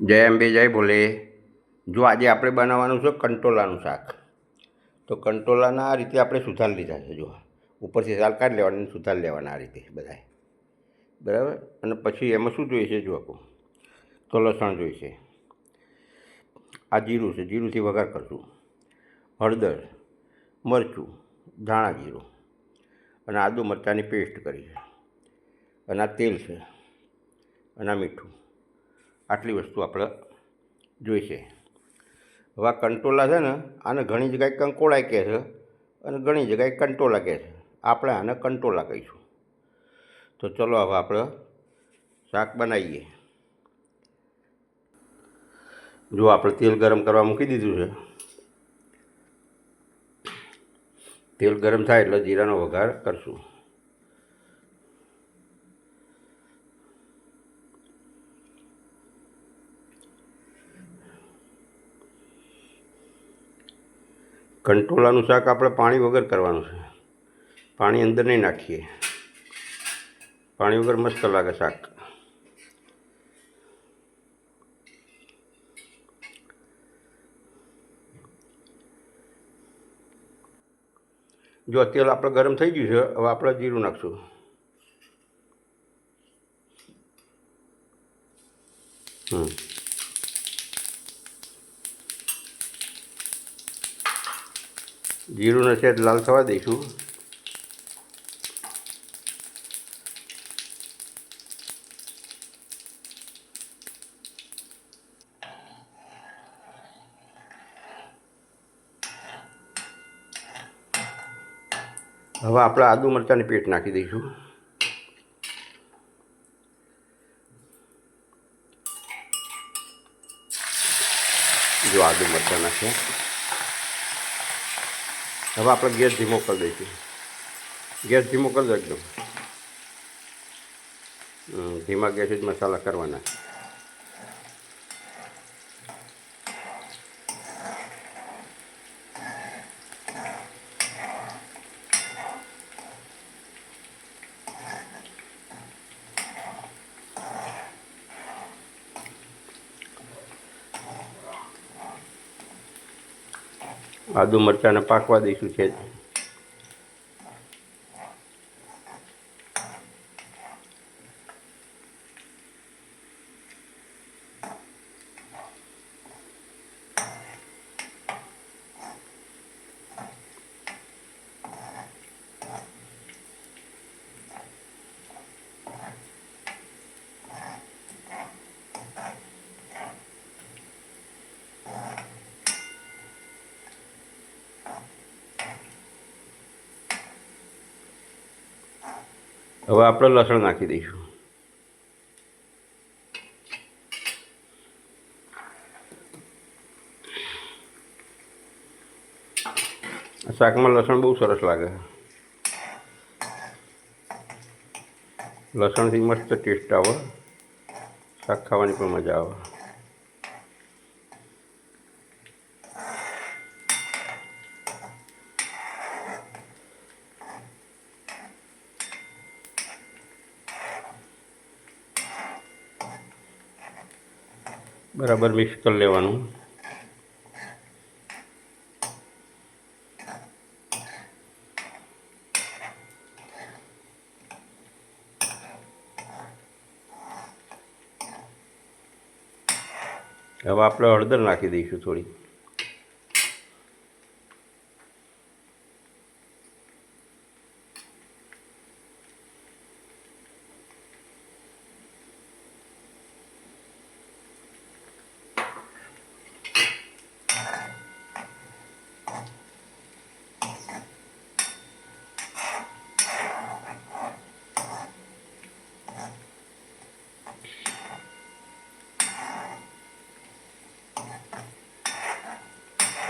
જય અંબે જય ભોલે જો આજે આપણે બનાવવાનું છે કંટોલાનું શાક. તો કંટોલાના આ રીતે આપણે સુધાર લીધા છે, જો. ઉપરથી સાલ કાઢી લેવાની સુધાર લેવાના આ રીતે બધાય. બરાબર? અને પછી એમાં શું જોઈશે જો આપું. તો લસણ જોઈશે આ જીરું છે, જીરુંથી વઘાર કરશું. હળદર, મરચું, ધાણા જીરું અને આદુ મરચાંની પેસ્ટ કરી છે. અને આ તેલ છે. અને આ મીઠું. આટલી વસ્તુ આપણે જોઈશે હવે આ કંટોલા છે ને, આને ઘણી જગ્યાએ કંકોળાય કહે છે અને ઘણી જગ્યાએ કંટોલા કહે છે. આપણે આને કંટોલા કહીશું. તો ચલો હવે આપણે શાક બનાવીએ. જો આપણે તેલ ગરમ કરવા મૂકી દીધું છે. તેલ ગરમ થાય એટલે જીરાનો વઘાર કરશું. કંટોલાનું શાક આપણે પાણી વગર કરવાનું છે. પાણી અંદર નહીં નાખીએ. પાણી વગર મસ્ત લાગે શાક. જો તેલ આપણે ગરમ થઈ ગયું છે, હવે આપણે જીરું નાખશું. હમ. જીરુંને છે લાલ થવા દઈશું. હવે આપણે આદુ મરચાંની પેટ નાખી દઈશું. જો આદુ મરચાં નાખ્યા હવે આપણે ગેસ ધીમો કરી દઈશું. ગેસ ધીમો કરી દો એકદમ. ધીમા ગેસે જ મસાલા કરવાના. આદુ મરચાંને પાકવા દઈશું છે હવે આપણે લસણ નાખી દઈશું. શાકમાં લસણ બહુ સરસ લાગે લસણથી મસ્ત ટેસ્ટ આવે. શાક ખાવાની પણ મજા આવે. બરાબર મિક્સ કરી લેવાનું. હવે આપણે હળદર નાખી દઈશું થોડી.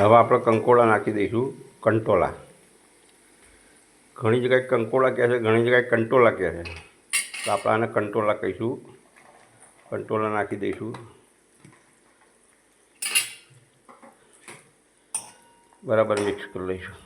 હવે આપણે કંકોડા નાખી દઈશું, કંટોલા. ઘણી જગ્યાએ કંકોળા કહે છે, ઘણી જગ્યાએ કંટોલા કહે છે. તો આપણે આને કંટોલા કહીશું. કંટોલા નાખી દઈશું. બરાબર મિક્સ કરી લઈશું.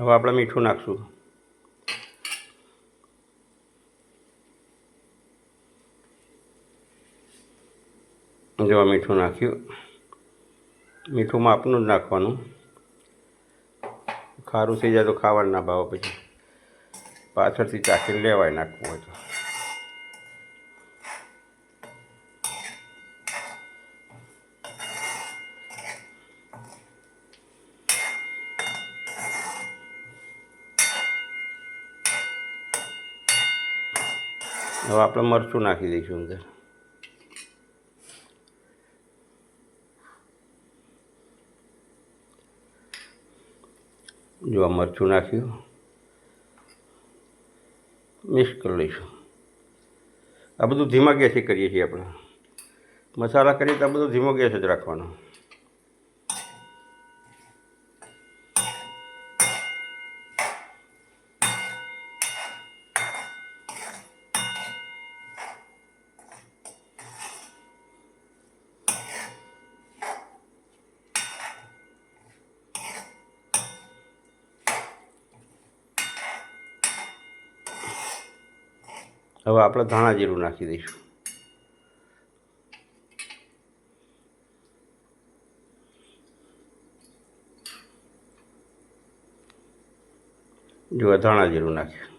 હવે આપણે મીઠું નાખશું. જો મીઠું નાખ્યું, મીઠું માપનું જ નાખવાનું. ખારું થઈ જાય તો ખાવાનું ના ભાવ પછી. પાછળથી ચાખીને લેવાય નાખવું હોય તો. હવે આપણે મરચું નાખી દઈશું અંદર. જો આ મરચું નાખ્યું, મિક્સ કરી લઈશું. આ બધું ધીમા ગેસે કરીએ છીએ આપણે. મસાલા કરીએ તો આ બધું ધીમો ગેસ જ રાખવાનો. હવે આપણે ધાણા જીરું નાખી દઈશું. જો ધાણા જીરું નાખ્યું.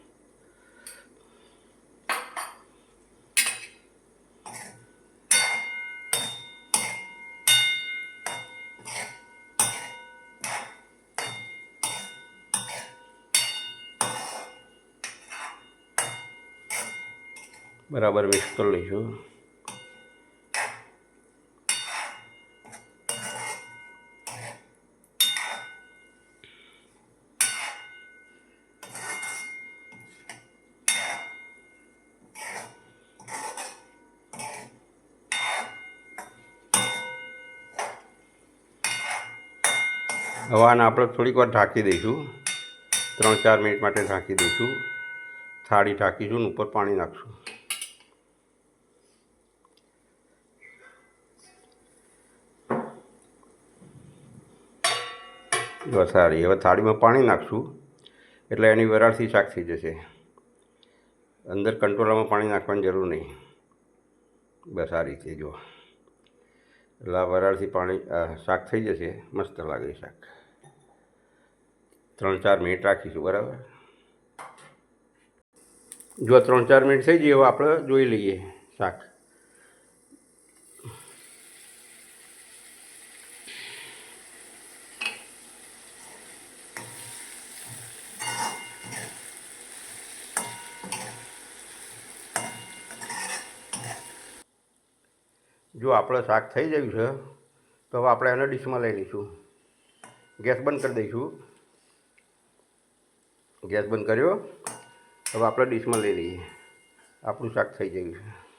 બરાબર મિક્સ કરી લઈશું. હવે આપણે થોડીક વાર ઢાંકી દઈશું. ત્રણ ચાર મિનિટ માટે ઢાંકી દઈશું. થાળી ઢાંકીશું ને ઉપર પાણી નાખશું. જો સારી હવે થાળીમાં પાણી નાખશું. એટલે એની વરાળથી શાક થઈ જશે. અંદર કંટોલામાં પાણી નાખવાની જરૂર નહીં. બસ આ રીતે જો એટલે આ વરાળથી પાણી શાક થઈ જશે. મસ્ત લાગે શાક. ત્રણ ચાર મિનિટ રાખીશું, બરાબર? જો ત્રણ ચાર મિનિટ થઈ જઈએ આપણે જોઈ લઈએ શાક. જો આપણે શાક થઈ ગયું છે, તો હવે આપણે એને ડીશમાં લઈ લઈશું. ગેસ બંધ કરી દઈશું. ગેસ બંધ કર્યો. હવે આપણે ડીશમાં લઈ લઈએ. આપણું શાક થઈ ગયું છે.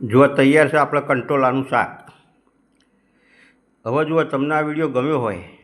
જો તૈયાર છે આપણે કંટોલાનું શાક. હવે જો તમને આ વીડિયો ગમ્યો હોય